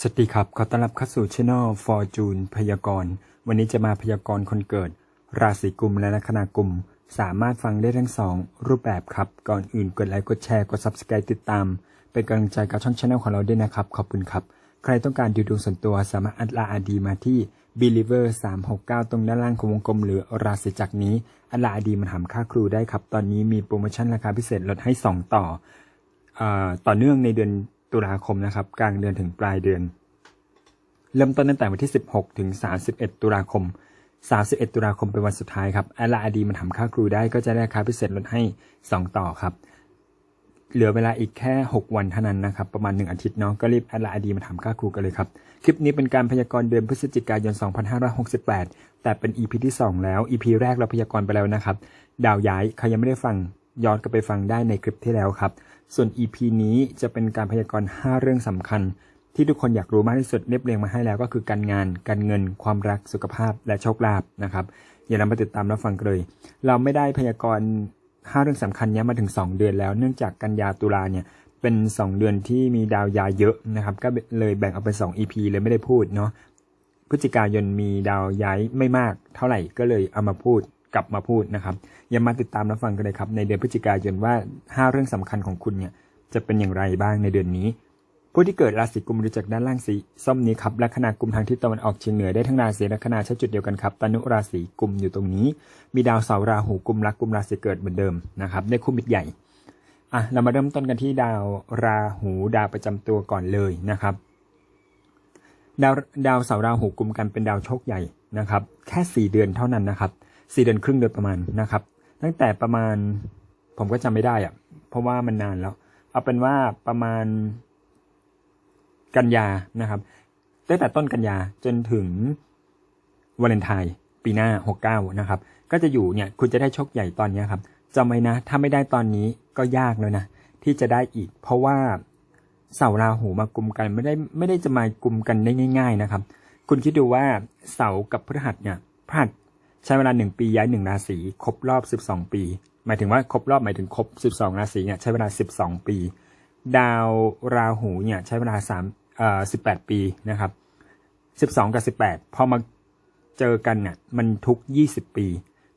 สวัสดีครับ ขอต้อนรับเข้าสู่ช่อง Fortune พยากรณ์ วันนี้จะมาพยากรณ์คนเกิด ราศีกุมและลัคนากุม สามารถฟังได้ทั้งสองรูปแบบครับ ก่อนอื่นกดไลค์ กดแชร์ กด Subscribe ติดตาม เป็นกำลังใจกับช่องช anel ของเราด้วยนะครับ ขอบคุณครับ ใครต้องการดูดวงส่วนตัวสามารถอัดลาอาดีมาที่ believer 369 ตรงด้านล่างของวงกลม หรือราศีจักรนี้ อัดลาอาดีมันหามค่าครูได้ครับ ตอนนี้มีโปรโมชั่นราคาพิเศษลดให้ 2 ต่ออต่อเนื่องในเดือน ตุลาคมนะครับกลางเดือนถึงปลายเดือน เริ่มต้นตั้งแต่วันที่ 16 ถึง 31 ตุลาคม 31 ตุลาคมเป็นวันสุดท้ายครับแอลลาอดีมันทำค่าครูได้ก็จะได้ราคาพิเศษลดให้ 2 ต่อครับ เหลือเวลาอีกแค่ 6 วันเท่านั้นนะครับ ประมาณ 1 อาทิตย์เนาะก็รีบแอดลาอดีมาทำค่าครูกันเลยครับ คลิปนี้เป็นการพยากรณ์เดือนพฤศจิกายน 2568 แต่เป็น EP ที่ 2 แล้ว EP แรกเราพยากรณ์ไปแล้วนะครับ ดาวย้ายใครยังไม่ได้ฟังย้อนกลับไปฟังได้ในคลิปที่แล้วครับ ส่วน EP นี้จะเป็นการพยากรณ์ 5 เรื่องสำคัญ ที่ทุกคนอยากรู้มากที่สุดเรียบเรียงมาให้แล้วก็คือการงาน การเงิน ความรักสุขภาพและโชคลาภนะครับอย่าลืมมาติดตามรับฟังกันเลย เราไม่ได้พยากรณ์ 5 เรื่องสำคัญนี้มาถึง 2 เดือนแล้ว เนื่องจากกันยาตุลาเนี่ยเป็น 2 เดือนที่มีดาวยาเยอะนะครับก็เลยแบ่งออกเป็น2 EP เลยไม่ได้พูดเนาะพฤศจิกายนมีดาวย้ายไม่มากเท่าไหร่ก็เลยเอามาพูด กลับมาพูดนะครับอย่ามาติดตามรับฟังกันเลยครับ ในเดือนพฤศจิกายนว่า 5 เรื่องสำคัญของคุณเนี่ยจะเป็นอย่างไรบ้างในเดือนนี้ ผู้ที่เกิดราศีกุมดูจากด้านล่างสีส้มนี้ครับลัคนากุมทางทิศตะวันออกเฉียงเหนือได้ทั้งราศีลัคนาใช้จุดเดียวกันครับตนุราศีกุมอยู่ตรงนี้ มีดาวเสาราหูกุมรักกุมราศีเกิดเหมือนเดิมนะครับได้คู่มิตรใหญ่อะเรามาเริ่มต้นกันที่ดาวราหูดาวประจำตัวก่อนเลยนะครับ ดาวดาวเสาร์ราหูกุมกันเป็นดาวโชคใหญ่นะครับ แค่สี่เดือนเท่านั้นนะครับ สี่เดือนครึ่งโดยประมาณนะครับ ตั้งแต่ประมาณผมก็จำไม่ได้อะเพราะว่ามันนานแล้ว เอาเป็นว่าประมาณกันยานะครับ ตั้งแต่ต้นกันยาจนถึงวาเลนไทน์ปีหน้า 69 นะครับ ก็จะอยู่เนี่ยคุณจะได้โชคใหญ่ตอนนี้ครับจำไว้นะ ถ้าไม่ได้ตอนนี้ก็ยากเลยนะ ที่จะได้อีก เพราะว่าเสาราหูมากลุ่มกันไม่ได้ไม่ได้จะมากลุ่มกันได้ง่าย ๆนะครับ คุณคิดดูว่าเสากับพฤหัสเนี่ยพฤหัส ใช้เวลาหนึ่งปีย้ายหนึ่งราศีครบรอบ12ปี หมายถึงว่าครบรอบหมายถึงครบ12ราศีเนี่ยใช้เวลา12ปี ดาวราหูเนี่ยใช้เวลาสามเอ่อสิบแปดปีนะครับสิบสองกับสิบแปดพอมาเจอกันเนี่ยมันทุกยี่สิบปี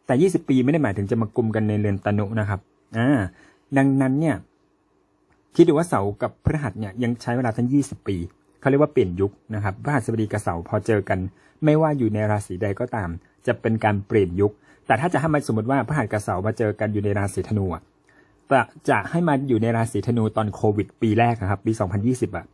แต่ยี่สิบปีไม่ได้หมายถึงจะมากลุ่มกันในเรือนตนุนะครับอ่าดังนั้นเนี่ยคิดดูว่าเสากับพฤหัสเนี่ยยังใช้เวลาทั้งยี่สิบปีเขาเรียกว่าเปลี่ยนยุคนะครับพฤหัสบดีกับเสาพอเจอกัน ไม่ว่าอยู่ในราศีใดก็ตาม จะเป็นการเปลี่ยนยุค แต่ถ้าจะให้มันสมมติว่าพฤหัสกับเสามาเจอกันอยู่ในราศีธนูอะจะจะให้มาอยู่ในราศีธนูตอนโควิด ปีแรกอะครับปี 2020อะ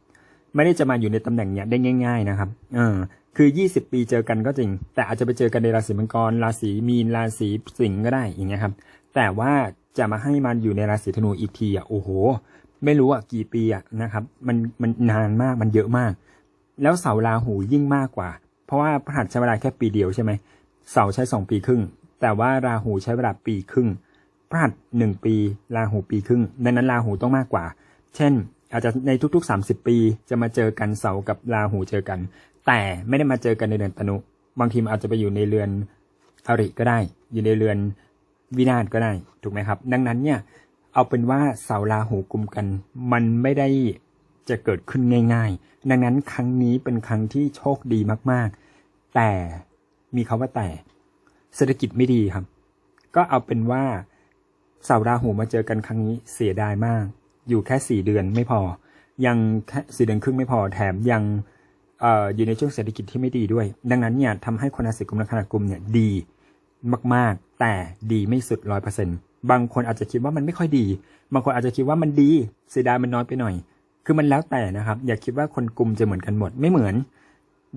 ไม่ได้จะมาอยู่ในตำแหน่งเนี้ยได้ง่าย ๆนะครับ เออ คือ 20 ปีเจอกันก็จริง แต่อาจจะไปเจอกันในราศีมังกร ราศีมีน ราศีสิงห์ก็ได้อย่างเงี้ยครับ แต่ว่าจะมาให้มันอยู่ในราศีธนูอีกทีอะโอ้โห ไม่รู้อะกี่ปีอะนะครับ มันมันนานมาก มันเยอะมาก แล้วเสาราหูยิ่งมากกว่า เพราะว่าพฤหัสใช้เวลาแค่ปีเดียวใช่ไหม เสาใช้สองปีครึ่ง แต่ว่าราหูใช้เวลาปีครึ่งพฤหัสหนึ่งปี ราหูปีครึ่งดังนั้นราหูต้องมากกว่า เช่น อาจจะในทุกๆ 30 ปีจะมาเจอกันเสากับราหูเจอกัน แต่ไม่ได้มาเจอกันในเดือนตนุ บางทีมอาจจะไปอยู่ในเรือนอริก็ได้ อยู่ในเรือนวินาศก็ได้ถูกไหมครับ ดังนั้นเนี่ยเอาเป็นว่าเสาราหูกลุ่มกัน มันไม่ได้จะเกิดขึ้นง่าย ๆ ดังนั้นครั้งนี้เป็นครั้งที่โชคดีมาก ๆ แต่ มีคาว่าแต่เศรษฐกิจไม่ดีครับ ก็เอาเป็นว่าเสาราหูมาเจอกันครั้งนี้เสียดายมาก อยู่แค่สี่เดือนไม่พอ ยังแค่สี่เดือนครึ่งไม่พอแถมยังเอออยู่ในช่วงเศรษฐกิจที่ไม่ดีด้วย ดังนั้นเนี่ยทำให้คนราศีกุมและคณะกุมเนี่ยดีมากๆ แต่ดีไม่สุดร้อยเปอร์เซ็นบางคนอาจจะคิดว่ามันไม่ค่อยดี บางคนอาจจะคิดว่ามันดีเสียดายมันน้อยไปหน่อย คือมันแล้วแต่นะครับ อย่าคิดว่าคนกลุ่มจะเหมือนกันหมดไม่เหมือน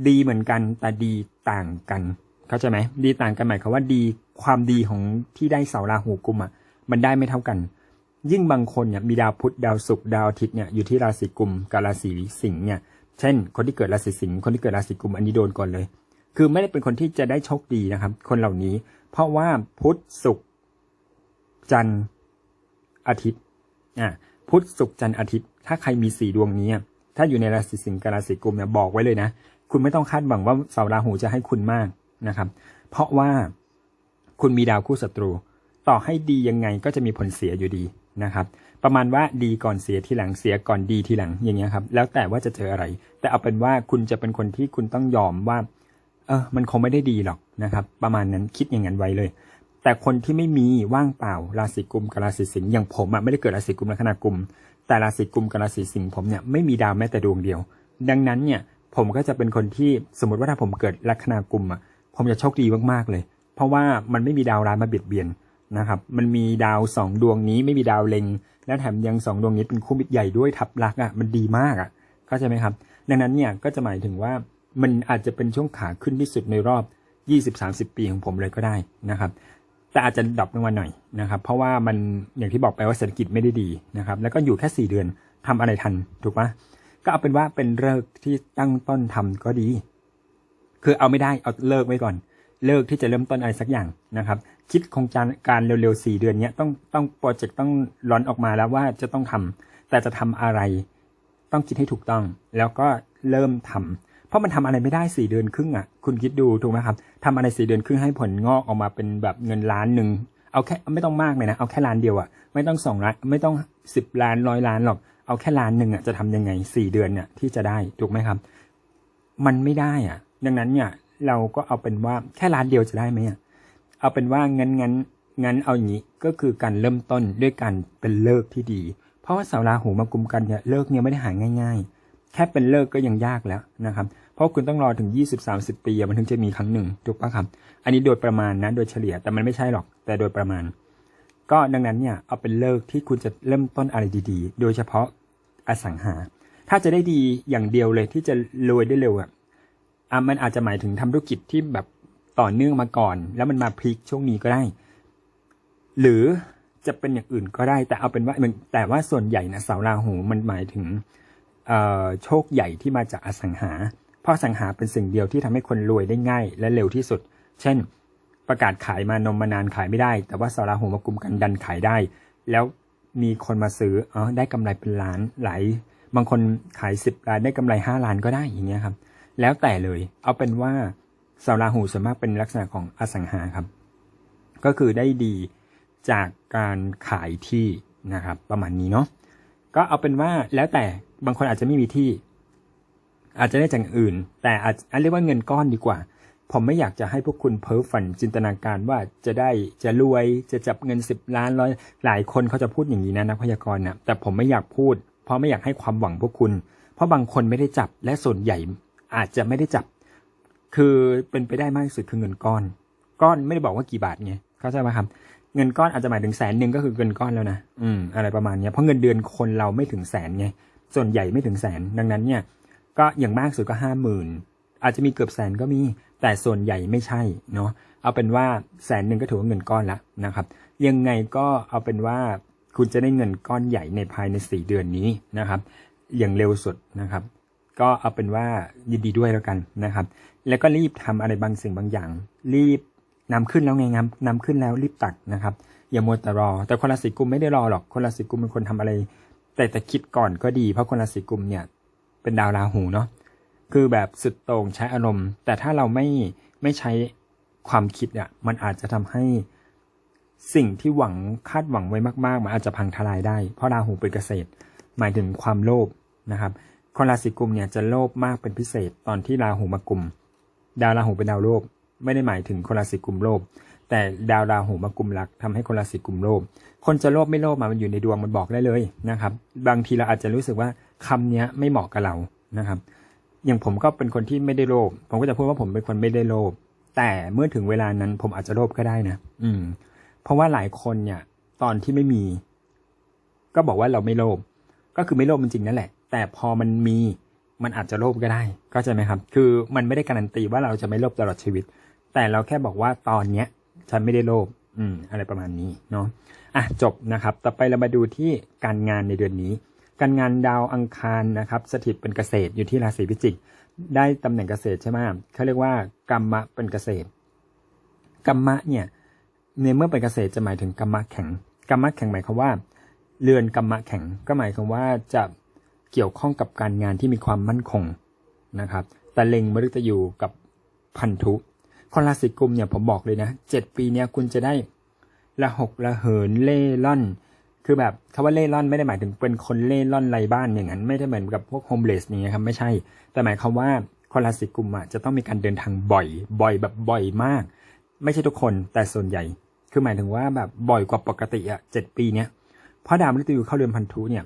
ดีเหมือนกันแต่ดีต่างกัน เข้าใจไหมดีต่างกันหมายความว่าดีความดีของที่ได้เสาราหูกุมอะ มันได้ไม่เท่ากัน ยิ่งบางคนเนี่ยมีดาวพุธดาวศุกร์ดาวอาทิตย์เนี่ยอยู่ที่ราศีกุมกับราศีสิงห์เนี่ยเช่น คนที่เกิดราศีสิงห์คนที่เกิดราศีกุมอันนี้โดนก่อนเลย คือไม่ได้เป็นคนที่จะได้โชคดีนะครับ คนเหล่านี้ เพราะว่าพุธศุกร์จันทร์อาทิตย์อะพุธศุกร์จันทร์อาทิตย์ ถ้าใครมีสี่ดวงนี้ ถ้าอยู่ในราศีสิงห์กับราศีกุมเนี่ยบอกไว้เลยนะ คุณไม่ต้องคาดหวังว่าเสาราหูจะให้คุณมาก นะครับ เพราะว่าคุณมีดาวคู่ศัตรู ต่อให้ดียังไงก็จะมีผลเสียอยู่ดีนะครับ ประมาณว่าดีก่อนเสียทีหลังเสียก่อนดีทีหลังอย่างเงี้ยครับ แล้วแต่ว่าจะเจออะไร แต่เอาเป็นว่าคุณจะเป็นคนที่คุณต้องยอมว่า เออมันคงไม่ได้ดีหรอกนะครับ ประมาณนั้นคิดอย่างนั้นไว้เลย แต่คนที่ไม่มีว่างเปล่าราศีกุมกับราศีสิงห์อย่างผมอะไม่ได้เกิดราศีกุมลัคนากุม แต่ราศีกุมกับราศีสิงห์ผมเนี่ยไม่มีดาวแม้แต่ดวงเดียว ดังนั้นเนี่ยผมก็จะเป็นคนที่สมมติว่าถ้าผมเกิดลัคนากุมอะ ผมจะโชคดีมากๆเลย เพราะว่ามันไม่มีดาวร้ายมาเบียดเบียนนะครับมันมีดาวสองดวงนี้ไม่มีดาวเล็ง และแถมยังสองดวงนี้เป็นคู่มิตรใหญ่ด้วยทับลักอะมันดีมากอะเข้าใจไหมครับ ดังนั้นเนี่ยก็จะหมายถึงว่ามันอาจจะเป็นช่วงขาขึ้นที่สุดในรอบ 20-30 ปีของผมเลยก็ได้นะครับแต่อาจจะดรอปลงมาหน่อยนะครับเพราะว่ามันอย่างที่บอกไปว่าเศรษฐกิจไม่ได้ดีนะครับแล้วก็อยู่แค่ 4 เดือนทำอะไรทันถูกปะก็เอาเป็นว่าเป็นเลิกที่ตั้งต้นทำก็ดี คือเอาไม่ได้เอาเลิกไว้ก่อน เลิกที่จะเริ่มต้นอะไรสักอย่างนะครับ คิดโครงการการเร็วๆสี่เดือนเนี้ยต้องต้องโปรเจกต์ต้องร้อนออกมาแล้วว่าจะต้องทำแต่จะทำอะไร ต้องคิดให้ถูกต้อง แล้วก็เริ่มทำเพราะมันทำอะไรไม่ได้สี่เดือนครึ่งอะ คุณคิดดูถูกไหมครับทำอะไรสี่เดือนครึ่งให้ผลงอกออกมาเป็นแบบเงินล้านหนึ่งเอาแค่ไม่ต้องมากเลยนะเอาแค่ล้านเดียวอะไม่ต้องสองล้านไม่ต้องสิบล้านร้อยล้านหรอกเอาแค่ล้านหนึ่งอะจะทำยังไงสี่เดือนเนี่ยที่จะได้ถูกไหมครับ มันไม่ได้อะ ดังนั้นเนี่ยเราก็เอาเป็นว่าแค่ล้านเดียวจะได้ไหมอะเอาเป็นว่างั้นงั้นงั้นเอาอย่างนี้ก็คือการเริ่มต้นด้วยการเป็นเลิกที่ดี เพราะว่าเสาราหูมากุมกันเนี่ยเลิกเนี่ยไม่ได้หาง่าย ๆ แค่เป็นเลิกก็ยังยากแล้วนะครับ เพราะคุณต้องรอถึง 20-30 ปีมันถึงจะมีครั้งหนึ่งถูกปะครับ อันนี้โดยประมาณนะโดยเฉลี่ยแต่มันไม่ใช่หรอกแต่โดยประมาณ ก็ดังนั้นเนี่ยเอาเป็นเลิกที่คุณจะเริ่มต้นอะไรดี ๆ โดยเฉพาะอสังหา ถ้าจะได้ดีอย่างเดียวเลยที่จะรวยได้เร็วอะ อะมันอาจจะหมายถึงทำธุรกิจที่แบบต่อเนื่องมาก่อน แล้วมันมาพลิกช่วงนี้ก็ได้ หรือจะเป็นอย่างอื่นก็ได้ แต่เอาเป็นว่ามันแต่ว่าส่วนใหญ่นะเสาราหูมันหมายถึงโชคใหญ่ที่มาจากอสังหา เพราะอสังหาเป็นสิ่งเดียวที่ทำให้คนรวยได้ง่าย และเร็วที่สุด เช่น ประกาศขายมานมมานานขายไม่ได้ แต่ว่าเสาราหูมากลุ่มกันดันขายได้ แล้วมีคนมาซื้ออ๋อได้กำไรเป็นล้านหลายบางคนขายสิบล้านได้กำไรห้าล้านก็ได้อย่างเงี้ยครับ แล้วแต่เลย เอาเป็นว่าสาราหูส่วนมากเป็นลักษณะของอสังหาครับ ก็คือได้ดีจากการขายที่นะครับ ประมาณนี้เนาะก็เอาเป็นว่าแล้วแต่บางคนอาจจะไม่มีที่ อาจจะได้จากอื่น แต่อาจอันเรียกว่าเงินก้อนดีกว่า ผมไม่อยากจะให้พวกคุณเพ้อฝันจินตนาการว่าจะได้จะรวยจะจับเงินสิบล้านร้อยหลายคนเขาจะพูดอย่างนี้นะนักพยากรณ์นะแต่ผมไม่อยากพูด เพราะไม่อยากให้ความหวังพวกคุณ เพราะบางคนไม่ได้จับและส่วนใหญ่ อาจจะไม่ได้จับ คือเป็นไปได้มากที่สุดคือเงินก้อน ก้อนไม่ได้บอกว่ากี่บาทไงเข้าใจไหมครับ เงินก้อนอาจจะหมายถึงแสนหนึ่งก็คือเงินก้อนแล้วนะอืมอะไรประมาณเนี้ยเพราะเงินเดือนคนเราไม่ถึงแสนไงส่วนใหญ่ไม่ถึงแสนดังนั้นเนี่ย ก็อย่างมากสุดก็ห้าหมื่นอาจจะมีเกือบแสนก็มี แต่ส่วนใหญ่ไม่ใช่เนาะเอาเป็นว่าแสนหนึ่งก็ถือว่าเงินก้อนละนะครับ ยังไงก็เอาเป็นว่าคุณจะได้เงินก้อนใหญ่ในภายในสี่เดือนนี้นะครับ อย่างเร็วสุดนะครับ ก็เอาเป็นว่ายินดีด้วยแล้วกันนะครับ แล้วก็รีบทำอะไรบางสิ่งบางอย่าง รีบนำขึ้นแล้วไงงามนำขึ้นแล้วรีบตัดนะครับ อย่ามัวแต่รอ แต่คนราศีกุมไม่ได้รอหรอกคนราศีกุมเป็นคนทำอะไร แต่แต่คิดก่อนก็ดี เพราะคนราศีกุมเนี่ย เป็นดาวราหูเนาะคือแบบสุดโต่งใช้อารมณ์ แต่ถ้าเราไม่ไม่ใช้ความคิดอะมันอาจจะทำให้สิ่งที่หวังคาดหวังไว้มากๆ มันอาจจะพังทลายได้ เพราะราหูเป็นเกษตร หมายถึงความโลภนะครับ คนราศีกุมเนี่ยจะโลภมากเป็นพิเศษตอนที่ราหูมากุม ดาวราหูเป็นดาวโลภไม่ได้หมายถึงคนราศีกุมโลภแต่ดาวราหูมากุมรักทำให้คนราศีกุมโลภคนจะโลภไม่โลภมามันอยู่ในดวงมันบอกได้เลยนะครับ บางทีเราอาจจะรู้สึกว่าคำเนี้ยไม่เหมาะกับเรานะครับ อย่างผมก็เป็นคนที่ไม่ได้โลภผมก็จะพูดว่าผมเป็นคนไม่ได้โลภแต่เมื่อถึงเวลานั้นผมอาจจะโลภก็ได้นะอืม เพราะว่าหลายคนเนี่ย ตอนที่ไม่มี ก็บอกว่าเราไม่โลภก็คือไม่โลภจริงๆนั่นแหละ แต่พอมันมีมันอาจจะโลภก็ได้เข้าใจไหมครับ คือมันไม่ได้การันตีว่าเราจะไม่โลภตลอดชีวิต แต่เราแค่บอกว่าตอนเนี้ยฉันไม่ได้โลภอืมอะไรประมาณนี้เนาะอะจบนะครับ ต่อไปเรามาดูที่การงานในเดือนนี้ การงานดาวอังคารนะครับ สถิตเป็นเกษตรอยู่ที่ราศีพิจิก ได้ตำแหน่งเกษตรใช่ไหมเขาเรียกว่ากรรมะเป็นเกษตรกรรมะเนี่ยในเมื่อเป็นเกษตรจะหมายถึงกรรมะแข็งกรรมะแข็งหมายความว่า เรือนกรรมะแข็งก็หมายความว่าจะ เกี่ยวข้องกับการงานที่มีความมั่นคงนะครับ แต่เล็งมฤตยูกับพันธุคนราศีกุมเนี่ยผมบอกเลยนะเจ็ดปีเนี้ยคุณจะได้ละหกละเหินเล่ร่อน คือแบบคำว่าเล่ร่อนไม่ได้หมายถึงเป็นคนเล่ร่อนไร้บ้านอย่างนั้น ไม่ได้เหมือนกับพวกโฮมเลสอย่างเงี้ยครับไม่ใช่ แต่หมายความว่าคนราศีกุมอะจะต้องมีการเดินทางบ่อย บ่อยแบบบ่อยมาก ไม่ใช่ทุกคนแต่ส่วนใหญ่ คือหมายถึงว่าแบบบ่อยกว่าปกติอะเจ็ดปีเนี้ยเพราะดาวมฤตยูเข้าเรือนพันธุเนี่ย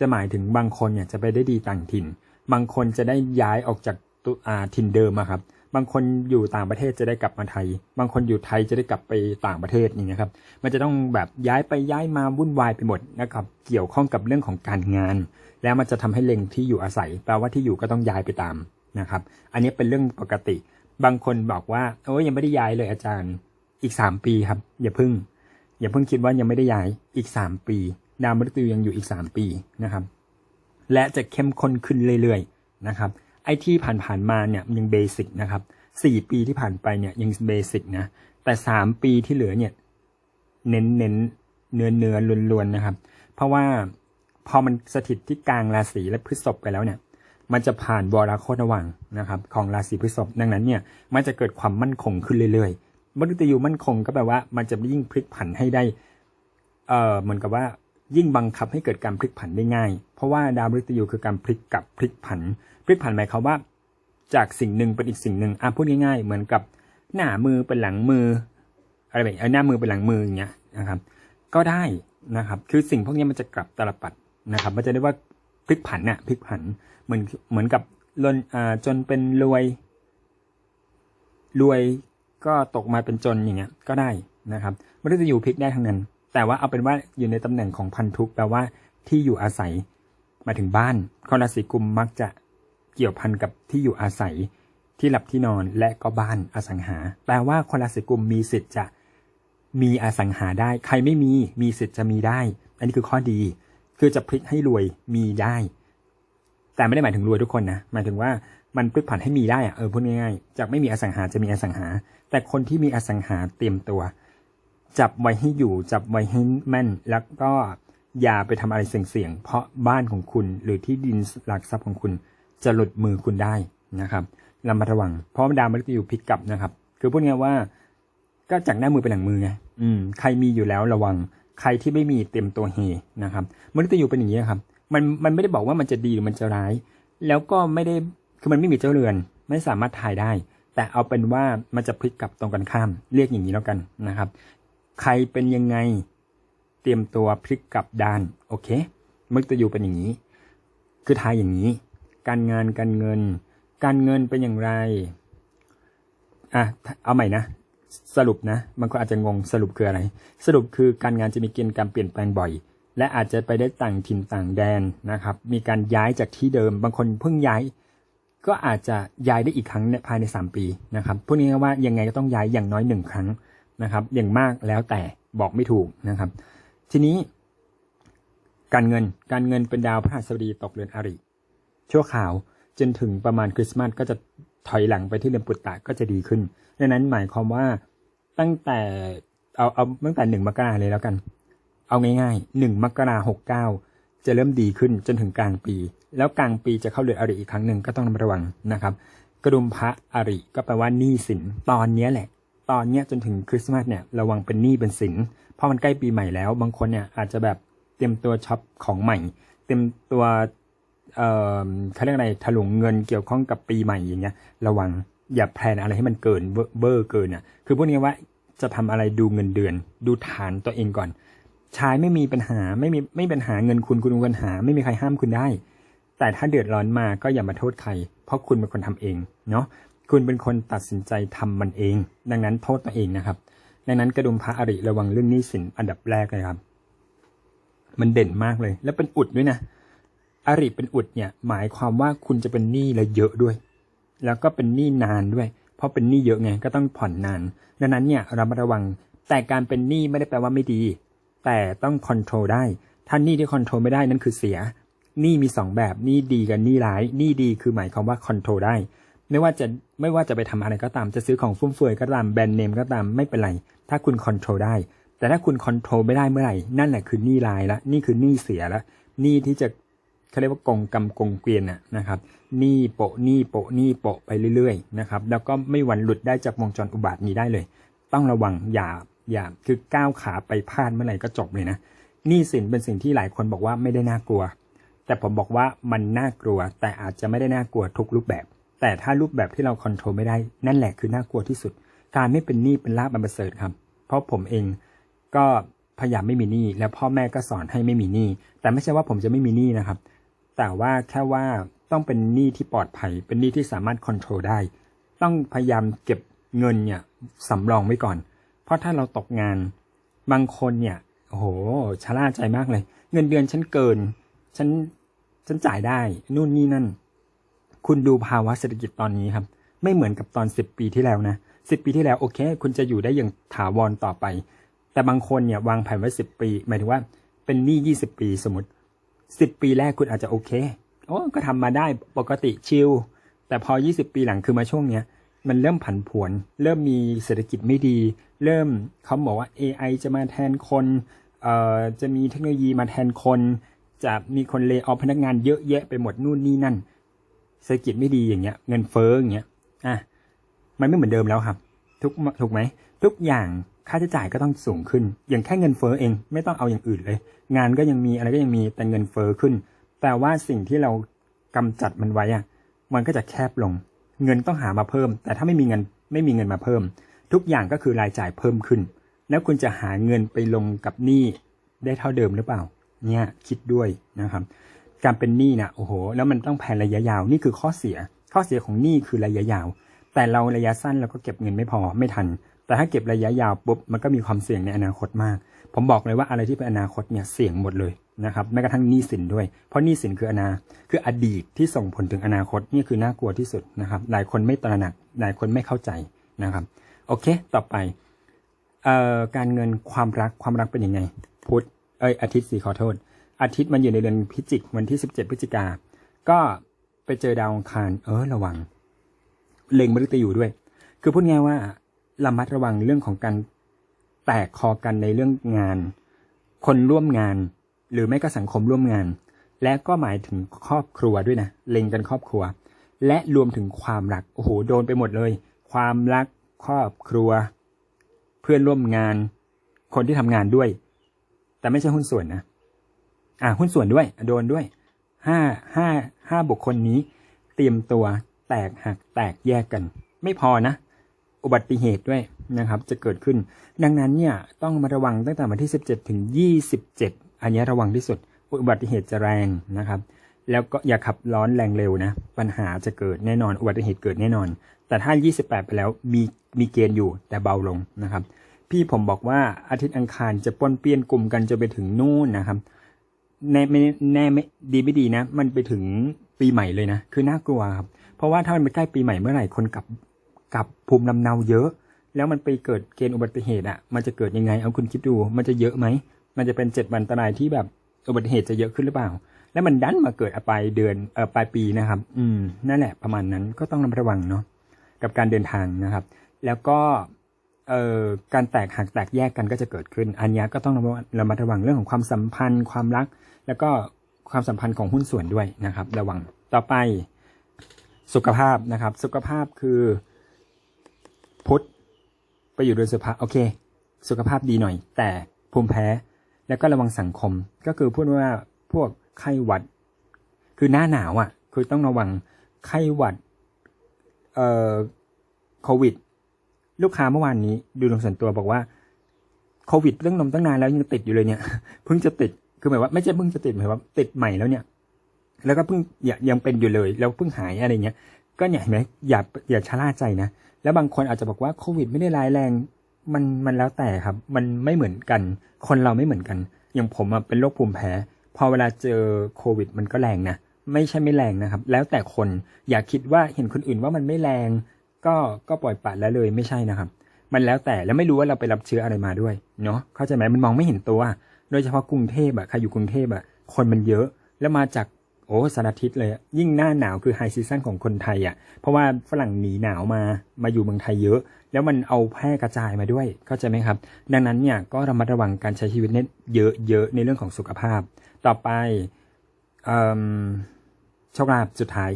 จะหมายถึงบางคนเนี่ยจะไปได้ดีต่างถิ่น บางคนจะได้ย้ายออกจากตุอ่าถิ่นเดิมอะครับ บางคนอยู่ต่างประเทศจะได้กลับมาไทย บางคนอยู่ไทยจะได้กลับไปต่างประเทศอย่างเงี้ยครับ มันจะต้องแบบย้ายไปย้ายมาวุ่นวายไปหมดนะครับ เกี่ยวข้องกับเรื่องของการงาน แล้วมันจะทำให้เล็งที่อยู่อาศัย แปลว่าที่อยู่ก็ต้องย้ายไปตามนะครับ อันนี้เป็นเรื่องปกติ บางคนบอกว่าโอ้ยยังไม่ได้ย้ายเลยอาจารย์ อีกสามปีครับ อย่าพิ่ง อย่าเพิ่งคิดว่ายังไม่ได้ย้าย อีกสามปี ดาวมฤตยูยังอยู่อีกสามปีนะครับ และจะเข้มข้นขึ้นเรื่อยๆนะครับไอ้ที่ผ่านๆมาเนี่ยยังเบสิกนะครับสี่ปีที่ผ่านไปเนี่ยยังเบสิกนะแต่สามปีที่เหลือเนี่ยเน้นเน้นเนื้อเนื้อล้วนๆนะครับ เพราะว่าพอมันสถิตที่กลางราศีและพฤษภไปแล้วเนี่ย มันจะผ่านวรโคตรวังนะครับ ของราศีพฤษภดังนั้นเนี่ยมันจะเกิดความมั่นคงขึ้นเรื่อยๆมฤตยูมั่นคงก็แปลว่า มันจะยิ่งพลิกผันให้ได้เอ่อเหมือนกับว่า ยิ่งบังคับให้เกิดการพลิกผันได้ง่าย เพราะว่าดาวมฤตยูคือการพลิกกลับพลิกผัน พลิกผันหมายความว่า จากสิ่งหนึ่งเป็นอีกสิ่งหนึ่งอะพูดง่ายๆ เหมือนกับหน้ามือเป็นหลังมืออะไรแบบเออหน้ามือเป็นหลังมืออย่างเงี้ยนะครับ ก็ได้นะครับ คือสิ่งพวกนี้มันจะกลับตลปัดนะครับมันจะเรียกว่าพลิกผันน่ะพลิกผันเหมือนเหมือนกับลนอ่าจนเป็นรวย รวยก็ตกมาเป็นจนอย่างเงี้ยก็ได้นะครับมันก็จะอยู่พลิกได้ทั้งนั้น แต่ว่าเอาเป็นว่าอยู่ในตำแหน่งของพันธุแปลว่าที่อยู่อาศัยมาถึงบ้านคนราศีกุมมักจะเกี่ยวพันกับที่อยู่อาศัย ที่หลับที่นอนและก็บ้านอสังหา แปลว่าคนราศีกุมมีสิทธิ์จะมีอสังหาได้ ใครไม่มีมีสิทธิ์จะมีได้ อันนี้คือข้อดี คือจะพลิกให้รวยมีได้ แต่ไม่ได้หมายถึงรวยทุกคนนะหมายถึงว่ามันพลิกผันให้มีได้อะเออพูดง่ายๆจากไม่มีอสังหาจะมีอสังหา แต่คนที่มีอสังหาเตรียมตัว จับไว้ให้อยู่ จับไว้ให้แม่น แล้วก็อย่าไปทำอะไรเสี่ยงๆ เพราะบ้านของคุณหรือที่ดินหลักทรัพย์ของคุณจะหลุดมือคุณได้นะครับระมัดระวัง เพราะดาวมฤตยูพลิกกลับนะครับ คือพูดง่ายว่า ก็จากหน้ามือเป็นหลังมือไงอืม ใครมีอยู่แล้วระวัง ใครที่ไม่มีเต็มตัวเฮนะครับมฤตยูเป็นอย่างนี้ครับ มันมันไม่ได้บอกว่ามันจะดีหรือมันจะร้าย แล้วก็ไม่ได้คือมันไม่มีเจ้าเรือน ไม่สามารถทายได้ แต่เอาเป็นว่ามันจะพลิกกลับตรงกันข้าม เรียกอย่างนี้แล้วกันนะครับ ใครเป็นยังไง เตรียมตัวพลิกกลับด้านโอเคมฤตยูเป็นอย่างนี้ คือทายอย่างนี้ การงานการเงิน การเงินเป็นอย่างไรอะเอาใหม่นะสรุปนะบางคนอาจจะงงสรุปคืออะไร สรุปคือการงานจะมีเกณฑ์การเปลี่ยนแปลงบ่อย และอาจจะไปได้ต่างถิ่นต่างแดนนะครับ มีการย้ายจากที่เดิม บางคนเพิ่งย้าย ก็อาจจะย้ายได้อีกครั้งเนี่ยภายใน 3 ปีนะครับพูดง่ายๆว่ายังไงก็ต้องย้ายอย่างน้อยหนึ่งครั้ง นะครับ อย่างมากแล้วแต่บอกไม่ถูกนะครับ ทีนี้ การเงินการเงินเป็นดาวพฤหัสบดีตกเรือนอริชั่วข่าวจนถึงประมาณคริสต์มาสก็จะถอยหลังไปที่เดือนปุตตะก็จะดีขึ้นดังนั้นหมายความว่าตั้งแต่เอาเอาตั้งแต่หนึ่งมกราเลยแล้วกัน เอาง่ายๆหนึ่งมกราหกเก้าจะเริ่มดีขึ้นจนถึงกลางปี แล้วกลางปีจะเข้าเดือนอริอีกครั้งหนึ่งก็ต้องระมัดระวังนะครับ กระดุมพระอริก็แปลว่าหนี้สินตอนนี้แหละ ตอนเนี้ยจนถึงคริสต์มาสเนี่ยระวังเป็นหนี้เป็นสินเพราะมันใกล้ปีใหม่แล้ว บางคนเนี่ยอาจจะแบบเตรียมตัวช็อปของใหม่ เตรียมตัวเอ่อเขาเรียกอะไรถลุงเงินเกี่ยวข้องกับปีใหม่อย่างเงี้ย ระวังอย่าแพลนอะไรให้มันเกินเบอร์เกินอะคือพวกนี้ว่าจะทำอะไรดูเงินเดือน ดูฐานตัวเองก่อนชายไม่มีปัญหาไม่มีไม่ปัญหาเงินคุณคุณมีปัญหา ไม่มีใครห้ามคุณได้ แต่ถ้าเดือดร้อนมาก็อย่ามาโทษใคร เพราะคุณเป็นคนทำเองเนาะ คุณเป็นคนตัดสินใจทำมันเอง ดังนั้นโทษตัวเองนะครับ ดังนั้นกระดุมพระอริระวังเรื่องหนี้สินอันดับแรกเลยครับ มันเด่นมากเลย แล้วเป็นอุดด้วยนะ อริเป็นอุดเนี่ย หมายความว่าคุณจะเป็นหนี้และเยอะด้วย แล้วก็เป็นหนี้นานด้วย เพราะเป็นหนี้เยอะไงก็ต้องผ่อนนาน ดังนั้นเนี่ยเรามาระวัง แต่การเป็นหนี้ไม่ได้แปลว่าไม่ดี แต่ต้องคอนโทรลได้ ถ้าหนี้ที่คอนโทรลไม่ได้นั่นคือเสียหนี้มีสองแบบหนี้ดีกับหนี้ร้ายหนี้ดีคือหมายความว่าคอนโทรลได้ ไม่ว่าจะไม่ว่าจะไปทำอะไรก็ตามจะซื้อของฟุ่มเฟือยก็ตามแบรนด์เนมก็ตามไม่เป็นไร ถ้าคุณคอนโทรลได้ แต่ถ้าคุณคอนโทรลไม่ได้เมื่อไหร่ นั่นแหละคือหนี้รายละนี่คือหนี้เสียละหนี้ที่จะเขาเรียกว่ากองกรรมกงเกวียนน่ะนะครับหนี้โปะหนี้โปะหนี้โปะไปเรื่อยๆนะครับแล้วก็ไม่หวันหลุดได้จากวงจรอุบาทนี้ได้เลย ต้องระวังอย่าอย่าคือก้าวขาไปพลาดเมื่อไหร่ก็จบเลยนะหนี้สินเป็นสิ่งที่หลายคนบอกว่าไม่ได้น่ากลัว แต่ผมบอกว่ามันน่ากลัวแต่อาจจะไม่ได้น่ากลัวทุกรูปแบบ แต่ถ้ารูปแบบที่เราควบคุมไม่ได้ นั่นแหละคือน่ากลัวที่สุด การไม่เป็นหนี้เป็นลาบอันประเสริฐครับ เพราะผมเองก็พยายามไม่มีหนี้แล้วพ่อแม่ก็สอนให้ไม่มีหนี้แต่ไม่ใช่ว่าผมจะไม่มีหนี้นะครับ แต่ว่าแค่ว่าต้องเป็นหนี้ที่ปลอดภัย เป็นหนี้ที่สามารถควบคุมได้ ต้องพยายามเก็บเงินเนี่ยสำรองไว้ก่อน เพราะถ้าเราตกงานบางคนเนี่ยโอ้โหชะล่าใจมากเลย เงินเดือนฉันเกิน ฉันฉันจ่ายได้ นู่นนี่นั่น คุณดูภาวะเศรษฐกิจตอนนี้ครับ ไม่เหมือนกับตอนสิบปีที่แล้วนะสิบปีที่แล้วโอเค คุณจะอยู่ได้อย่างถาวรต่อไป แต่บางคนเนี่ยวางแผนไว้สิบปี หมายถึงว่าเป็นหนี้ยี่สิบปีสมมติสิบปีแรกคุณอาจจะโอเคโอ้ก็ทำมาได้ปกติชิลแต่พอยี่สิบปีหลังคือมาช่วงเนี้ยมันเริ่มผันผวน เริ่มมีเศรษฐกิจไม่ดี เริ่มเขาบอกว่า AI จะมาแทนคนเอ่อจะมีเทคโนโลยีมาแทนคน จะมีคนเล y o อพนักงานเยอะแยะไปหมดนู่นนี่นั่น เศรษฐกิจไม่ดีอย่างเงี้ย เงินเฟ้ออย่างเงี้ยอะมันไม่เหมือนเดิมแล้วครับ ทุกถูกไหมทุกอย่างค่าใช้จ่ายก็ต้องสูงขึ้น อย่างแค่เงินเฟ้อเองไม่ต้องเอาอย่างอื่นเลย งานก็ยังมีอะไรก็ยังมีแต่เงินเฟ้อขึ้น แต่ว่าสิ่งที่เรากำจัดมันไว้อะมันก็จะแคบลง เงินต้องหามาเพิ่ม แต่ถ้าไม่มีเงินไม่มีเงินมาเพิ่ม ทุกอย่างก็คือรายจ่ายเพิ่มขึ้น แล้วคุณจะหาเงินไปลงกับหนี้ได้เท่าเดิมหรือเปล่า เนี่ยคิดด้วยนะครับ การเป็นหนี้นะโอ้โห แล้วมันต้องแผนระยะยาวนี่คือข้อเสีย ข้อเสียของหนี้คือระยะยาว แต่เราระยะสั้นเราก็เก็บเงินไม่พอไม่ทัน แต่ถ้าเก็บระยะยาวปุ๊บมันก็มีความเสี่ยงในอนาคตมาก ผมบอกเลยว่าอะไรที่เป็นอนาคตเนี่ยเสี่ยงหมดเลยนะครับแม้กระทั่งหนี้สินด้วย เพราะหนี้สินคืออนาคืออดีตที่ส่งผลถึงอนาคตนี่คือน่ากลัวที่สุดนะครับ หลายคนไม่ตระหนัก หลายคนไม่เข้าใจนะครับ โอเค ต่อไปเอ่อการเงินความรักความรักเป็นยังไง พุธเอ้ยอาทิตย์สีขอโทษ อาทิตย์มันอยู่ในเดือนพิจิกวันที่17พฤศจิกา ก็ไปเจอดาวอังคาร เออระวัง เล็งมฤตยูด้วย คือพูดง่ายว่าระมัดระวังเรื่องของการแตกคอกันในเรื่องงาน คนร่วมงาน หรือไม่ก็สังคมร่วมงาน และก็หมายถึงครอบครัวด้วยนะเล็งกันครอบครัว และรวมถึงความรักโอ้โหโดนไปหมดเลย ความรักครอบครัว เพื่อนร่วมงาน คนที่ทำงานด้วย แต่ไม่ใช่หุ้นส่วนนะ อ่าหุ้นส่วนด้วยโดนด้วยห้าห้าห้าบุคคลนี้ เตรียมตัวแตกหักแตกแยกกัน ไม่พอนะ อุบัติเหตุด้วยนะครับ จะเกิดขึ้น ดังนั้นเนี่ยต้องมาระวังตั้งแต่วันที่ 17 ถึง 27 อันนี้ระวังที่สุด อุบัติเหตุจะแรงนะครับ แล้วก็อย่าขับร้อนแรงเร็วนะ ปัญหาจะเกิดแน่นอน อุบัติเหตุเกิดแน่นอน แต่ถ้า 28 ไปแล้วมีมีเกณฑ์อยู่แต่เบาลงนะครับ พี่ผมบอกว่าอาทิตย์อังคารจะป้นเปี้ยนกลุ่มกันจะไปถึงนู่นนะครับ แน่ไม่แน่ไม่ดีไม่ดีนะ มันไปถึงปีใหม่เลยนะ คือน่ากลัวครับ เพราะว่าถ้ามันไปใกล้ปีใหม่เมื่อไหร่คนกลับกลับภูมิลำเนาเยอะ แล้วมันไปเกิดเกณฑ์อุบัติเหตุอะ มันจะเกิดยังไง เอาคุณคิดดู มันจะเยอะไหม มันจะเป็นเจ็ดวันอันตรายที่แบบอุบัติเหตุจะเยอะขึ้นหรือเปล่า แล้วมันดันมาเกิดปลายเดือนเอ่อปลายปีนะครับ อืม นั่นแหละประมาณนั้นก็ต้องระมัดระวังเนาะกับการเดินทางนะครับ แล้วก็ เอ่อการแตกหักแตกแยกกันก็จะเกิดขึ้น อันนี้ก็ต้องระมัดระมัดระวังเรื่องของความสัมพันธ์ ความรัก แล้วก็ความสัมพันธ์ของหุ้นส่วนด้วยนะครับ ระวังต่อไปสุขภาพนะครับ สุขภาพคือพุทธไปอยู่เดือนสุภาโอเค สุขภาพดีหน่อย แต่ภูมิแพ้ แล้วก็ระวังสังคมก็คือพูดว่าพวกไข้หวัด คือหน้าหนาวอะ คือต้องระวังไข้หวัดเอ่อโควิด ลูกค้าเมื่อวานนี้ดูดวงส่วนตัวบอกว่าโควิดเรื่องนมตั้งนานแล้วยังติดอยู่เลยเนี่ยเพิ่งจะติดคือหมายว่าไม่ใช่เพิ่งจะติดหมายว่าติดใหม่แล้วเนี่ย แล้วก็เพิ่งย,ยังเป็นอยู่เลย แล้วเพิ่งหายอะไรเงี้ยก็เนี่ยเห็นไหมอย่าอย่าชะล่าใจนะแล้วบางคนอาจจะบอกว่าโควิดไม่ได้ร้ายแรงมันมันแล้วแต่ครับ มันไม่เหมือนกัน คนเราไม่เหมือนกัน อย่างผมเป็นโรคภูมิแพ้ พอเวลาเจอโควิด มันก็แรงนะ ไม่ใช่ไม่แรงนะครับ แล้วแต่คน อย่าคิดว่าเห็นคนอื่นว่ามันไม่แรง ก็ก็ปล่อยปัดแล้วเลยไม่ใช่นะครับ มันแล้วแต่แล้วไม่รู้ว่าเราไปรับเชื้ออะไรมาด้วยเนาะเข้าใจไหมมันมองไม่เห็นตัว โดยเฉพาะกรุงเทพอะใครอยู่กรุงเทพอะคนมันเยอะแล้วมาจากโอ้สารทิศเลย ยิ่งหน้าหนาวคือไฮซีซั่นของคนไทยอะเพราะว่าฝรั่งหนีหนาวมามาอยู่เมืองไทยเยอะ แล้วมันเอาแพร่กระจายมาด้วยเข้าใจไหมครับ ดังนั้นเนี่ยก็ระมัดระวังการใช้ชีวิตเนี่ยเยอะๆในเรื่องของสุขภาพ ต่อไปโชคลาภสุดท้าย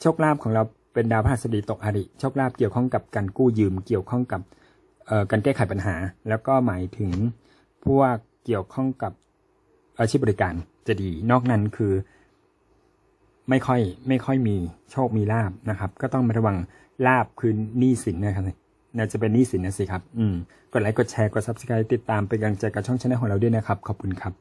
โชคลาภของเรา เป็นดาวพฤหัสบดีตกอริโชคลาภเกี่ยวข้องกับการกู้ยืม เกี่ยวข้องกับการแก้ไขปัญหา แล้วก็หมายถึงพวกเกี่ยวข้องกับอาชีพบริการจะดี นอกนั้นคือ ไม่ค่อยไม่ค่อยมีโชคมีลาบนะครับ ก็ต้องมาระวังลาบคือหนี้สินนะครับน่าจะเป็นหนี้สินนะสิครับ อืม กดไลค์ กดแชร์ กด subscribe ติดตามเป็นกำลังใจกับช่องช anel ของเราด้วยนะครับ ขอบคุณครับ